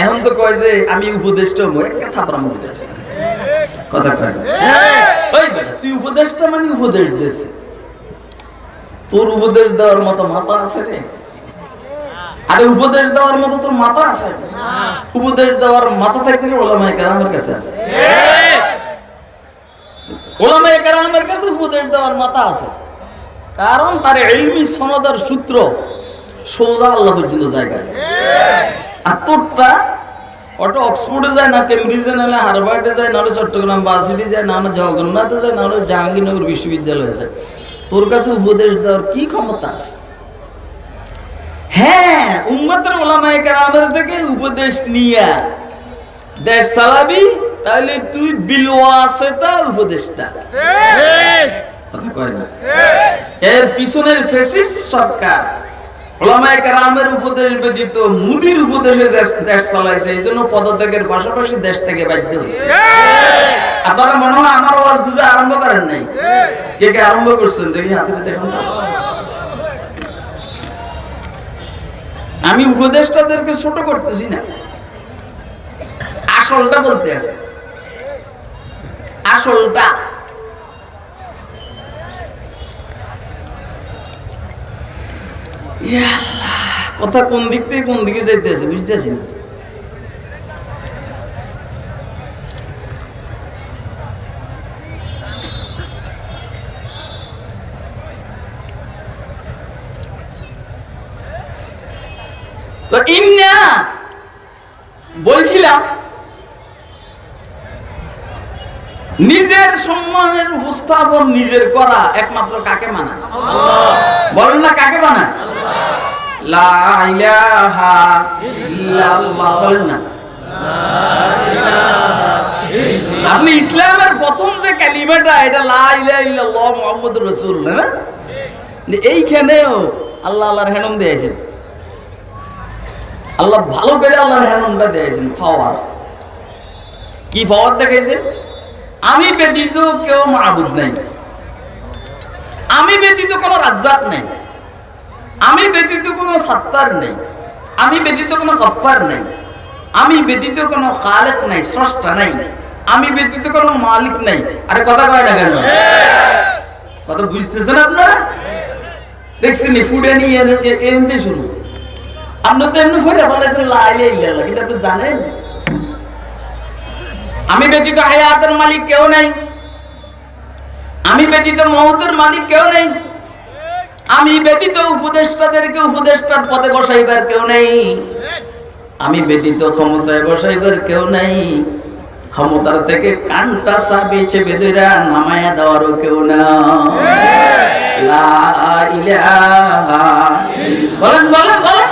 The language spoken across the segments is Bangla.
এখন তো কয় যে আমি উপদেষ্টা হব একটা থাপড়া আসে কথা কয়। ওই বেটা তুই উপদেষ্টা মানে উপদেশ দিয়েছে তোর উপদেশ দেওয়ার মতো মাথা আছে রে। আরে উপদেশ দেওয়ার মতো তোর মাথা আছে? উপদেশ দেওয়ার মাথা থাকলে ওলামায় কেরামের কাছে আছে। ওলামায় কেরামের কাছে উপদেশ দেওয়ার মাথা আছে। কারণ তার এলমি সনদার সূত্র সোজা আল্লাহ পর্যন্ত জায়গায়। আর তোরটা ওটা অক্সফোর্ডে যায় না কেমব্রিজে নাহলে হার্ভার্ডে যায় নাহলে চট্টগ্রাম যায় না জগন্নাথে যায় নাহলে জাহাঙ্গীরনগর বিশ্ববিদ্যালয়ে যায়। তোর কাছে উপদেশ দেওয়ার কি ক্ষমতা আছে? হ্যাঁ উম্মতের ওলামায়ে কেরামের থেকে উপদেশ নিয়ে। দেশ চালাবি তাহলে তুই বিলওয়াসেতা উপদেশটা। কথা কয় না? এর পিছনের ফেসিস সরকার। ওলামায়ে কেরামের উপদেশ ব্যতীত মুদির উপদেশে দেশ- দেশ চালাইছে এই জন্য পদত্যাগের পাশাপাশি দেশ থেকে বাধ্য হয়েছে আপনারা মনে হয় আমার আওয়াজ বুঝে আরম্ভ করেন নাই? কে কে আরম্ভ করছেন? দেখি হাতে দেখুন। আমি উপদেষ্টাদেরকে ছোট করতেছি না। আসলটা বলতে আছে। আসলটা ইয়া আল্লাহ, কথা কোন দিক থেকে কোন দিকে যাইতেছে বুঝতেছি না। বলছিলাম, নিজের সম্মানের উপস্থাপন নিজের করা একমাত্র কাকে মানা? বলেন না কাকে মানা লা ইলাহা ইল্লাল্লাহ। বলেন না। আপনি ইসলামের প্রথম যে কালিমাটা, এটা লা ইলাহা ইল্লাল্লাহ মুহাম্মদুর রাসূলুল্লাহ, না? এইখানেও আল্লাহ আল্লাহর হেনম দিয়েছেন। আল্লাহ ভালো করে আল্লাহর হেনমটা দিয়েছেন পাওয়ার কি পাওয়ার দেখাইছেন আমি ব্যতীত কেউ মাহবুদ নাই। আমি ব্যতীত কোনো রাজ্জাক নেই। আমি ব্যতীত কোনো সাত্তার নেই। আমি ব্যতীত কোনো গফার নেই। আমি ব্যতীত কোনো খালেক নাই, স্রষ্টা নাই। আমি ব্যতীত কোনো মালিক নাই। আরে কথা কয় না কেন? কথা বুঝতেছেন আপনারা? দেখছেন ফুডে নিয়ে এনতে শুরু। আপনি তো এমনি ফুটে বলেছেন লাইলে কিন্তু আপনি জানেন? আমি ব্যতীত হায়াতের মালিক কেউ নাই। আমি ব্যতীত মহতের মালিক কেউ নেই। আমি ব্যতীত উপদেষ্টাদেরকে উপদেষ্টার পদে বসাইবার কেউ নেই। আমি ব্যতীত ক্ষমতায় বসাইবার কেউ নেই। ক্ষমতার থেকে কানটা চেপে ধরা নামায়া দেওয়ারও কেউ না। বলেন বলেন বলেন।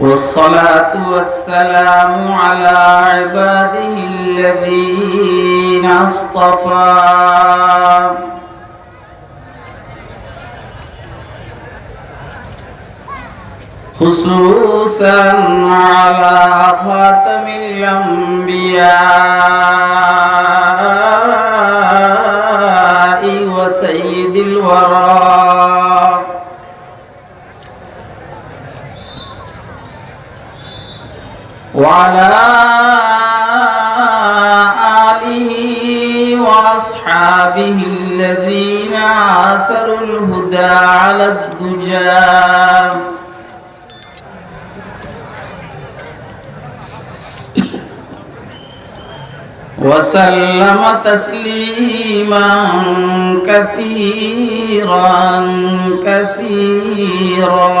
والصلاة والسلام على عباده الذين اصطفى. خصوصا على خاتم الأنبياء وسيد الورى. وعلى آله وأصحابه الذين آثروا الهدى على الدجى وسلم تسليما كثيرا كثيرا.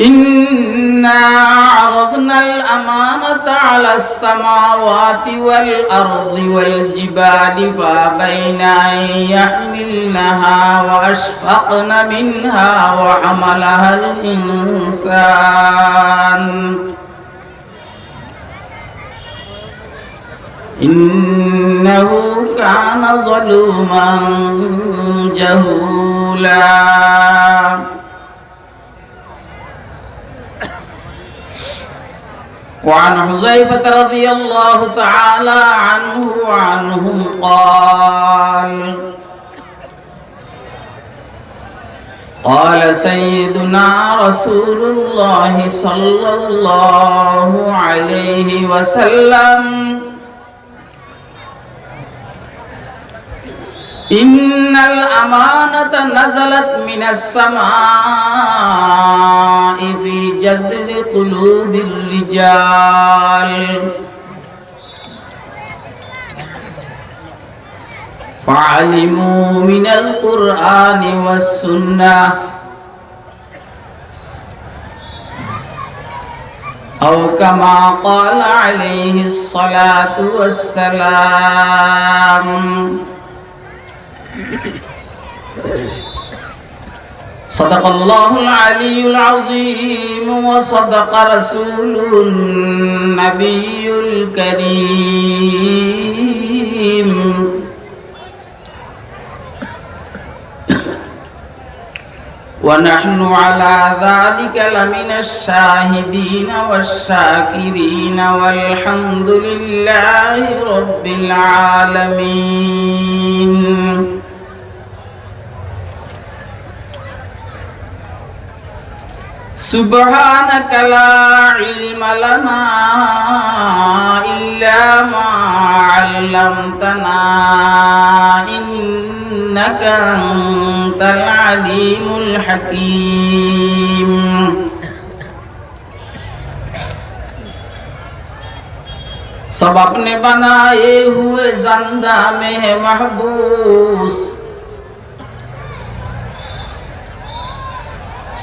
إنا عرضنا الأمانة على السماوات والأرض والجبال فأبين أن يحملنها وأشفقن منها وحملها الإنسان إنه كان ظلوما جهولا وعن حذيفة رضي الله تعالى عنه وعنهم قال قال سيدنا رسول الله صلى الله عليه وسلم إن الأمانة نزلت من السماء في جذر قلوب الرجال. فعلموا من القرآن والسنة. أو كما قال عليه الصلاة والسلام. صدق الله العلي العظيم وصدق رسوله النبي الكريم. ونحن على ذلك لمن الشاهدين والشاكرين والحمد لله رب العالمين. سبحانك لا علم لنا إلا ما علمتنا إنك أنت العليم الحكيم सब अपने बनाए हुए जंदा में है महबूस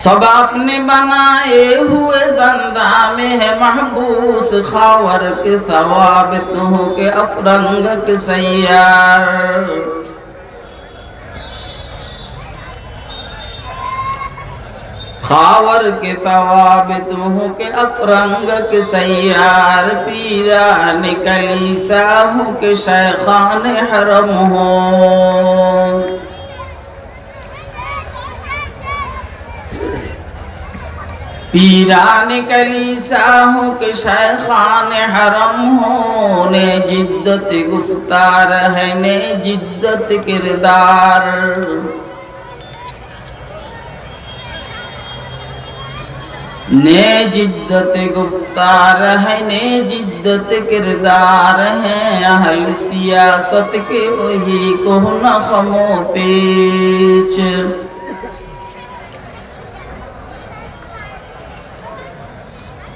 सब अपने बनाए हुए जंदा में है महबूस खावर के सवाब तुह के अफरंग के सैयार खावर के सवाब तुह के अफरंग के सैयार पीरा निकली साहू के शैखान हरम हो पीरान कली साहू के शैखान हरम हो ने जिद्दत गुफ्तार है, ने जिद्दत किरदार। ने जिद्दत गुफ्तार है, ने जिद्दत किरदार है, अहल सियासत के वही को न खमो पेच।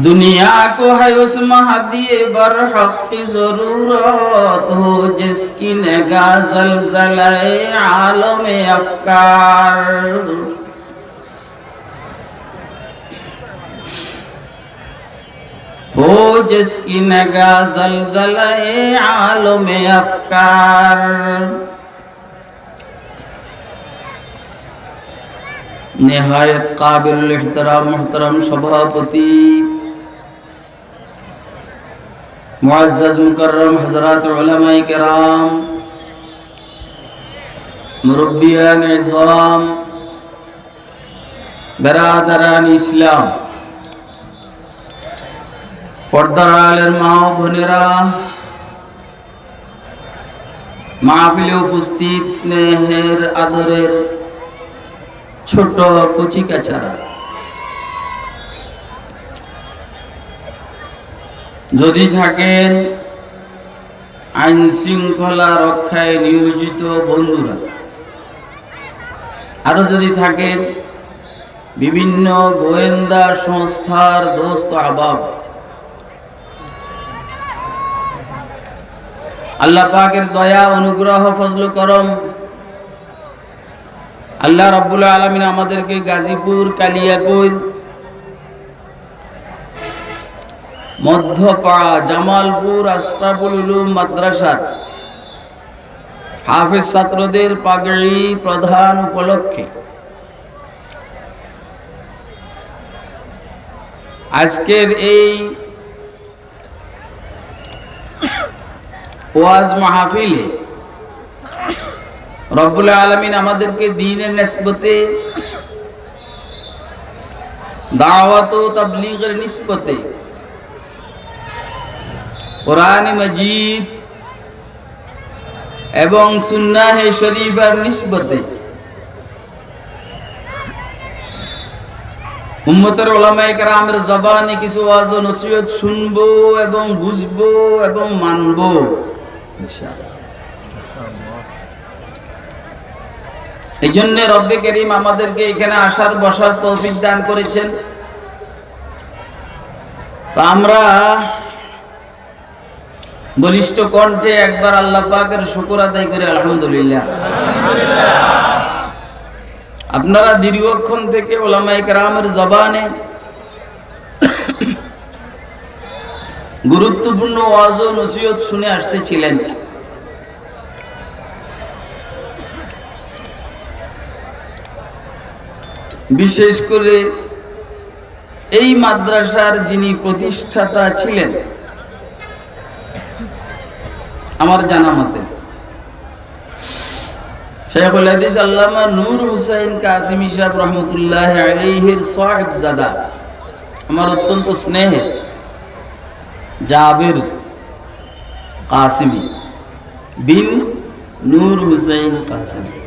दुनिया को है उस महदिए बरहक की जरूरत हो जिसकी नगाह जलजल आलम अफकार हो जिसकी नगा जलजल आलम अफकार नहायत काबिल एहतराम मोहतरम सभापति মুআজ্জাজ মুকাররম হযরত উলামায়ে কেরাম মুরব্বিয়ান ইসলাম বেরাদারান ইসলাম পর্দার আলের মা ও বোনেরা মাহফিলে উপস্থিত স্নেহের আদরের ছোট কচি যদি থাকেন আইন শৃঙ্খলা রক্ষায় নিয়োজিত বন্ধুরা, আরও যদি থাকেন বিভিন্ন গোয়েন্দা সংস্থার দোস্ত আবাব, আল্লাহ পাকের দয়া, অনুগ্রহ, ফজল, করম, আল্লাহ রাব্বুল আলামিন আমাদেরকে গাজীপুর কালিয়াকৈর মধ্যপাড়া জামালপুর আশরাফুল উলুম মাদ্রাসার হাফিজ ছাত্রদের পাগড়ি প্রধান উপলক্ষে। আজকের এই ওয়াজ মাহফিলে রব্বুল আলমিন আমাদেরকে দিনের নিসবতে, দাওয়াত ও তাবলীগের নিসবতে কোরআন মজিদ এবং সুন্নাহে শরীফের নিসবতে। উম্মতের ওলামায়ে কেরামের জবানে কিছু ওয়াজ ও নসিহত শুনব এবং বুঝব এবং মানবো। এই জন্য রব্বে করিম আমাদেরকে এখানে আসার, বসার তৌফিক দান করেছেন। তো আমরা বলিষ্ঠ কণ্ঠে একবার আল্লাহ পাকের শুকর আদায় করে আলহামদুলিল্লাহ। আপনারা দীর্ঘক্ষণ থেকে ওলামাই কেরামের জবানে গুরুত্বপূর্ণ ওয়াজ ও নসিহত শুনে আসতেছিলেন। বিশেষ করে এই মাদ্রাসার যিনি প্রতিষ্ঠাতা ছিলেন আমার জানা মতে। কাসিমি জাদা আমার অত্যন্ত স্নেহের জাবির কাসিমি বিন নূর হুসাইন কাসিমি।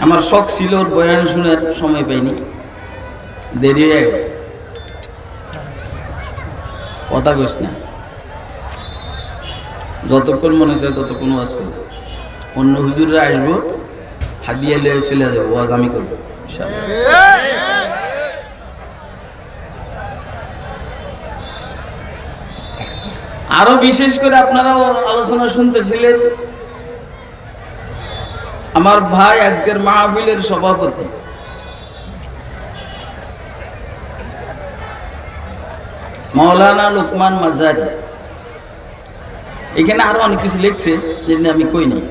আমার শখ ছিল বয়ান শুনের সময় পাইনি। দেরি হয়ে গেছে। কথা কইস না। যতক্ষণ মনে চায় ততক্ষণ ওয়াজ করব অন্য হুজুরে আসব, হাদিয়া লিয়ে চলে যাব, ওয়াজ আমি করব আরও বিশেষ করে আপনারা আলোচনা শুনতেছিলেন, আমার ভাই আজকের মাহফিলের সভাপতি। মৌলানা লোকমান মাজারি। এখানে আরও অনেক কিছু লিখছে, যেটা আমি কই নাই।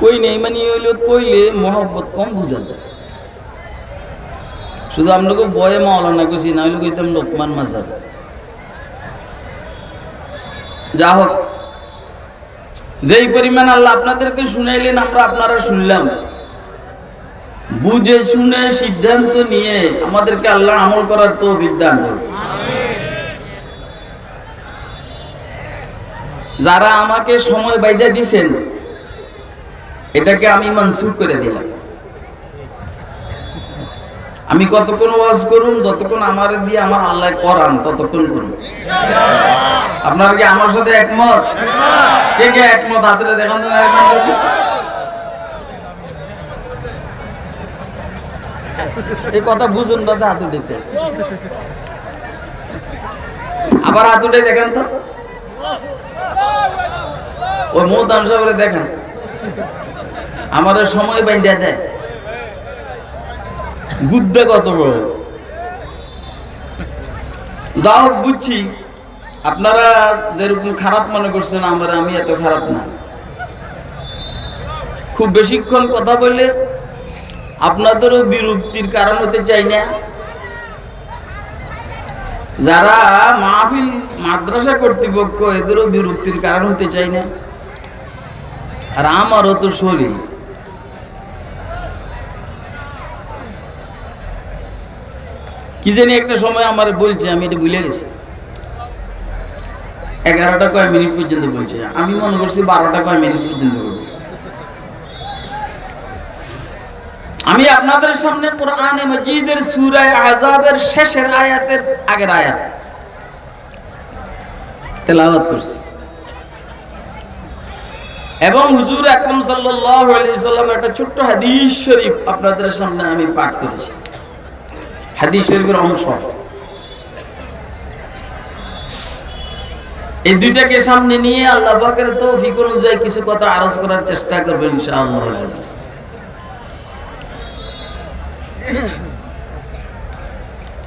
কই নেই মানে হইল কইলে মহব্বত কম বোঝা যায়। শুধু আপনাকে বয়ে মাওলানা কইছি, না হইলে কইতাম লোকমান মাজারি। যা হোক, যেই পরিমাণ আল্লাহ আপনাদেরকে শুনাইলেন, আমরা আপনারা শুনলাম। বুঝে শুনে সিদ্ধান্ত নিয়ে আমাদেরকে আল্লাহ আমল করার তো বিদ্যান যারা আমাকে সময় বাইদা দিছেন, এটাকে আমি মনসুখ করে দিলাম। আমি কতক্ষণ ওয়াজ করুন যতক্ষণ আমার দিয়ে আমার আল্লাহ করান, ততক্ষণ করুন আপনারা কি আমার সাথে একমত? কে কে একমত? হাতে দেখান তো একমত। এই কথা বুঝুন বাদে হাত উঠে আবার হাত দেখেন তো। ওই মৌতান সাহেবের দেখেন। আমাদের সময় বাইন্দা দেয়। বুদ্ধে কত বড়। যা হোক বুঝছি, আপনারা যেরকম খারাপ মনে করছেন, আমরা আমি এত খারাপ না। খুব বেশিক্ষণ কথা বললে আপনাদেরও বিরক্তির কারণ হতে চাই না। যারা মাহফিল, মাদ্রাসা কর্তৃপক্ষ, এদেরও বিরক্তির কারণ হতে চাই না। আর আমারও তো শরীর। কি জানি একটা সময় আমার বলছে, আমি এটা ভুলে গেছি। এগারোটা কয় মিনিট পর্যন্ত বলছে। আমি মনে করছি বারোটা কয় মিনিট পর্যন্ত বলব আমি আপনাদের সামনে কোরআনে মজিদের সূরায়ে আযাবের শেষের আয়াতের আগের আয়াত। তেলাওয়াত করছি। এবং হুজুর আকরাম সাল্লাল্লাহু আলাইহি সাল্লাম একটা ছোট্ট হাদিস শরীফ আপনাদের সামনে আমি পাঠ করেছি। হাদিস শরীফের অংশ। এই দুইটাকে সামনে নিয়ে আল্লাহ পাকের তৌফিক অনুযায়ী কিছু কথা আরজ করার চেষ্টা করবেন ইনশাআল্লাহ।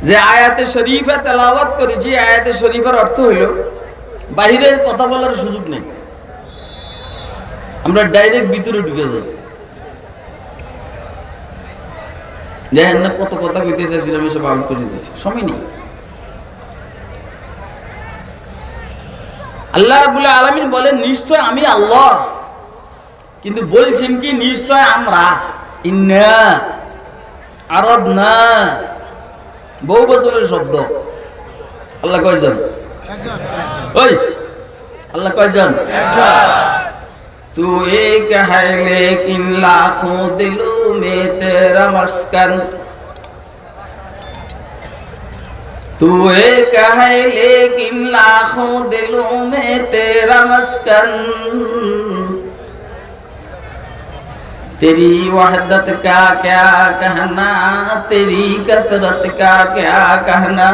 যে আয়াতে শরীফে তেলাওয়াত করেছি আয়াতে শরীফের অর্থ হইল বাহিরের কথা বলার সুযোগ নেই। আমরা ডাইরেক্ট ভিতরে ঢুকে যাই। দেখেন না কত কথা কইতে চাইছিলাম এসব আউট করে দিচ্ছি সময় নেই। আল্লাহ রাবুল আলমিন বলেন, নিশ্চয় আমি আল্লাহ। কিন্তু বলছেন কি, নিশ্চয় আমরা। ইন্না আরব না বহু বছরের শব্দ আল্লাহ কয়জন ওই আল্লাহ কয়জন तू एक है लेकिन लाखों दिलों में तेरा मस्कन तू एक है लेकिन लाखों दिलों में तेरा मस्कन तेरी वहदत का क्या कहना तेरी कसरत का क्या कहना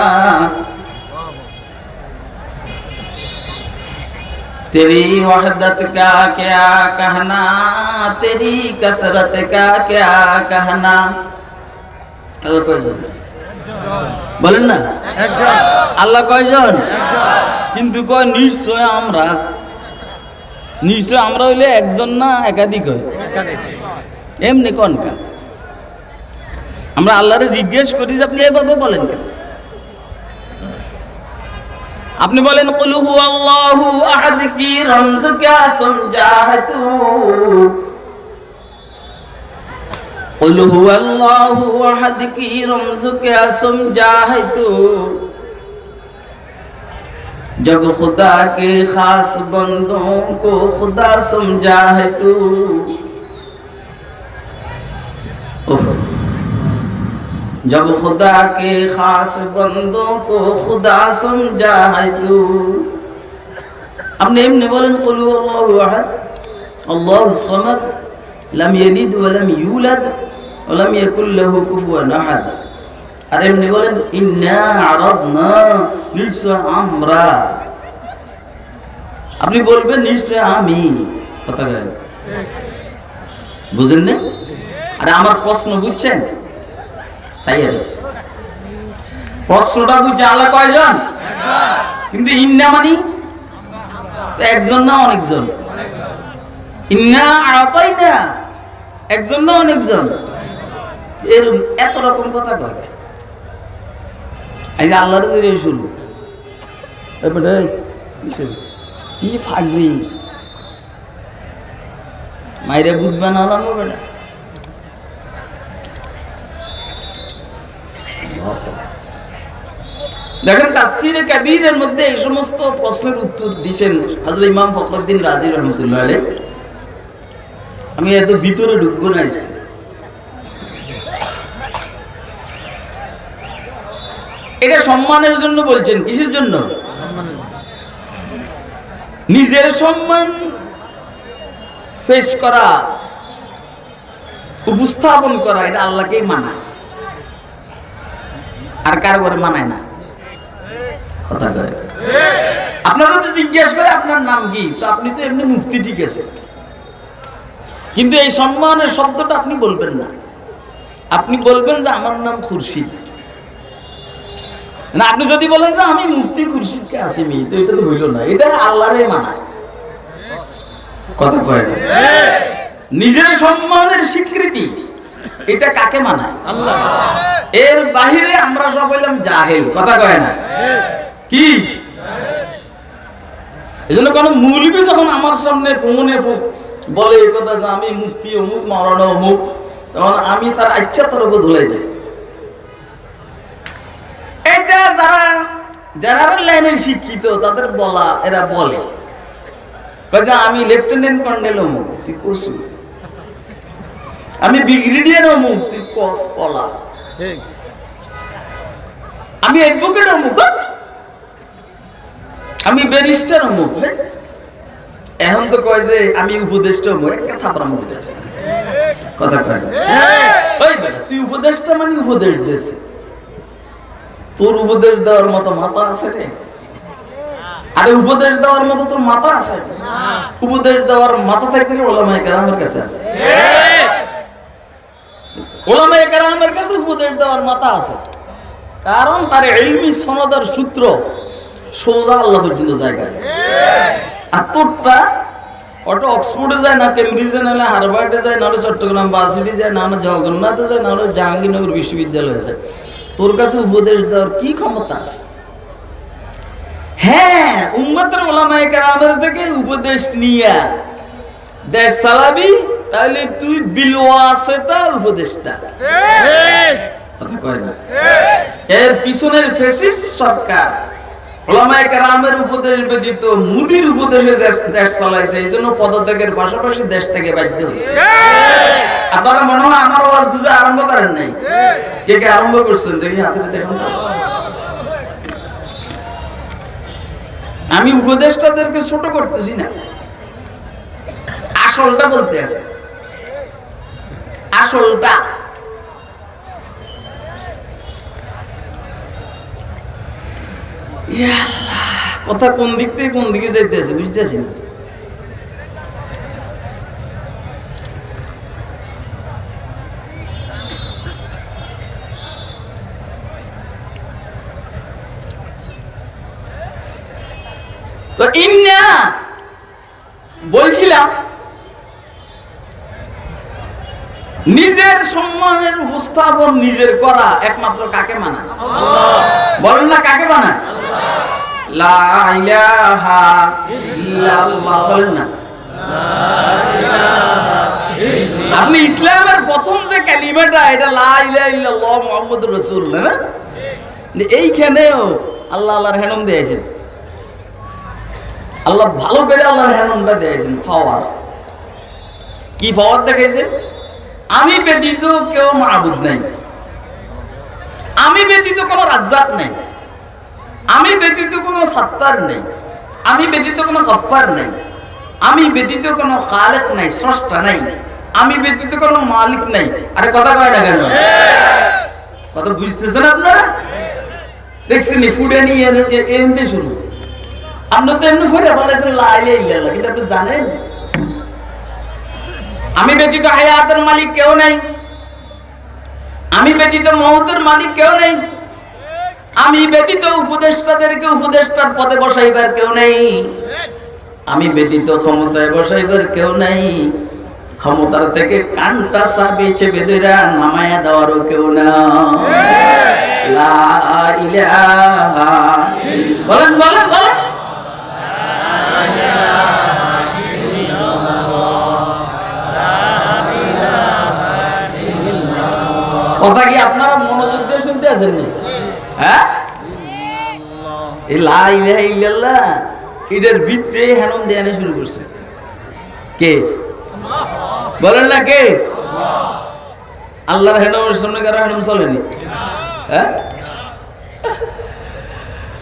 तेरी वहदत का क्या कहना तेरी कसरत का क्या कहना আল্লাহ কয়জন বলেন না আল্লাহ কয়জন কিন্তু কয় নিশ্চয় আমরা নিশ্চয় আমরা হইলে একজন না একাধিক হয় এমনি কন কেন আমরা আল্লাহরে জিজ্ঞেস করি যে আপনি এভাবে বলেন কেন? আপনি বলেন কুলহু আল্লাহু আহাদ কি রমজ ক্যা সমঝাতু কুলহু আল্লাহু আহাদ কি রমজ ক্যা সমঝাতু جب خدا کے خاص بندوں کو خدا سمجھا जब खुदा के खास बंदों को खुदा समझा है तू আপনি এমনি বলেন কলু আল্লাহু আহাদ আল্লাহু সামাদ লাম ইয়ালিদ ওয়া লাম ইউলাদ ওয়া লাম ইয়াকুল লাহু কুফুয়ান আহাদ আর এমনি বলেন ইন্না আরাদনা নিশ্চয় আমরা আপনি বলবেন নিশ্চয় আমি কথা কেন বুঝেন না আরে আমার প্রশ্ন বুঝছেন? প্রশ্নটা বুঝছে আল্লাহ কয়জন? কিন্তু ইন্না মানি? একজন না অনেকজন? ইন্না আপাই না একজন না অনেকজন? এর এত রকম কথা কয় যে আল্লাহর দিয়ে শুরু। কি ফাগরি? মাইরে বুঝবে না আলাম বেটা। দেখেন তাফসিরে কাবীরের মধ্যে এই সমস্ত প্রশ্নের উত্তর দিছেন হযরত ইমাম ফখরুদ্দিন রাজি রহমাতুল্লাহ আলাইহ। আমি এত ভিতরে ঢুকবো না এটা সম্মানের জন্য বলছেন, কিসের জন্য? নিজের সম্মান পেশ করা, উপস্থাপন করা, এটা আল্লাহকেই মানায়। আর কার করে মানায় না। কথা কয়। আপনার যদি জিজ্ঞেস করে আপনার নাম কি, তো আপনি তো এমনি মুক্তি ঠিক আছে। কিন্তু এই সম্মানের শব্দটা আপনি বলবেন না। আপনি বলবেন যে আমার নাম খুরশিদ। না, আপনি যদি বলেন যে আমি মুক্তি খুরশিদকে আসিমি, তো এটা তো হইল না। এটা আল্লাহরে মানায় কথা কয় না। নিজের সম্মানের স্বীকৃতি, এটা কাকে মানায়? আল্লাহ এর বাহিরে আমরা সব হইলাম জাহেল, কথা কয় না? কি? এই জন্য কোনো মৌলবী যখন আমার সামনে ফোনে বলে এই কথা যে আমি মুক্তি, অমুক মারানো অমুক, তখন আমি তার ইচ্ছা তার উপর ধুলাই দিই। এটা যারা যারা লাইনের শিক্ষিত, তাদের বলা, এরা বলে। যে আমি লেফটেন্যান্ট কর্নেল অমুক, তুই কসু আমি ব্রিগেডিয়ার অমুক, তুই কস কলা আমি অ্যাডভোকেট অমুক আমি ব্যারিস্টার অমুক এখন তো কয় যে আমি উপদেষ্টা অমুক থাপড়া মধ্যে আছে কথা কয় ওই বেটা তুই উপদেষ্টা মানে উপদেশ দিয়েছে তোর উপদেশ দেওয়ার মতো মাথা আছে রে। আরে উপদেশ দেওয়ার মতো তোর মাথা আছে। উপদেশ দেওয়ার মাথা থাকলে ওলামায় কেরামের কাছে আছে। ওলামায় কেরামের কাছে উপদেশ দেওয়ার মাথা আছে। কারণ তার এলমি সনদের সূত্র সোজা জায়গায় আর তোরটা অক্সফোর্ডে যায় না, কেমব্রিজে হার্ভার্ডে যায় চট্টগ্রাম যায়, না জগন্নাথে যায় জাহাঙ্গীরনগর বিশ্ববিদ্যালয়ে যায়। তোর কাছে উপদেশ দেওয়ার কি ক্ষমতা আছে? হ্যাঁ উম্মতের ওলামায়ে কেরামের থেকে উপদেশ নিয়ে দেশ চালাবি তাহলে তুই বিলওয়াসেতা উপদেশটা কথা কয় না? এর পিছনের ফেসিস সরকার ওলামায়ে কেরামের উপদেশ ব্যতীত মুদির উপদেশে দেশ- দেশ চালাইছে এই জন্য পদত্যাগের পাশাপাশি দেশ থেকে বাধ্য হয়েছে। আপনারা মনে হয় আমার আওয়াজ বুঝে আরম্ভ করেন নাই? কে কে আরম্ভ করছেন? দেখি হাতে দেখুন। আমি উপদেষ্টাদেরকে ছোট করতেছি না। আসলটা বলতে আছে। আসলটা। কথা কোন দিক থেকে কোন দিকে যাইতেছে বুঝতেছি না তো ইন্না বলছিলাম নিজের সম্মানের উপস্থাপন নিজের করা একমাত্র কাকে মানা বলেন না কাকে মানা বলেন না। আপনি ইসলামের প্রথম যে কালিমাটা, এটা লা ইলাহা ইল্লাল্লাহ মুহাম্মদুর রাসূলুল্লাহ, না? এইখানেও আল্লাহ আল্লাহর হেনম দিয়েছেন। আল্লাহ ভালো করে আল্লাহর হেনমটা দিয়েছেন পাওয়ার কি পাওয়ার দেখাইছেন আমি ব্যতীত কেউ মাহবুদ নাই। আমি ব্যতীত কোনো রাজ্জাক নেই। আমি ব্যতীত কোনো সাত্তার নেই। আমি ব্যতীত কোনো গফার নেই। আমি ব্যতীত কোনো খালেক নাই, স্রষ্টা নাই। আমি ব্যতীত কোনো মালিক নাই। আরে কথা কয় না কেন? কথা বুঝতেছেন আপনারা? দেখছেন ফুডে নিয়ে এমনি শুরু। আপনি তো এমনি ফুটে বলেছেন লাইলে কিন্তু আপনি জানেন? আমি ব্যতীত হায়াতের মালিক কেউ নাই। আমি ব্যতীত মহতের মালিক কেউ নেই। আমি ব্যতীত উপদেষ্টাদেরকে উপদেষ্টার পদে বসাইবার কেউ নেই। আমি ব্যতীত ক্ষমতায় বসাইবার কেউ নাই। ক্ষমতার থেকে কানটা সাবেছে বেদরা নামায়া দেওয়ারও কেউ না। বলেন বলেন বলেন। কথা কি আপনারা মনোযোগ দিয়ে শুনতে আছেন নি? হ্যাঁ? এটার ভিতরে হেনম দেয়ানে শুরু করছে। কে? বলেন না কে? আল্লাহর হেনমের সামনে কারও হেনম চলেনি হ্যাঁ?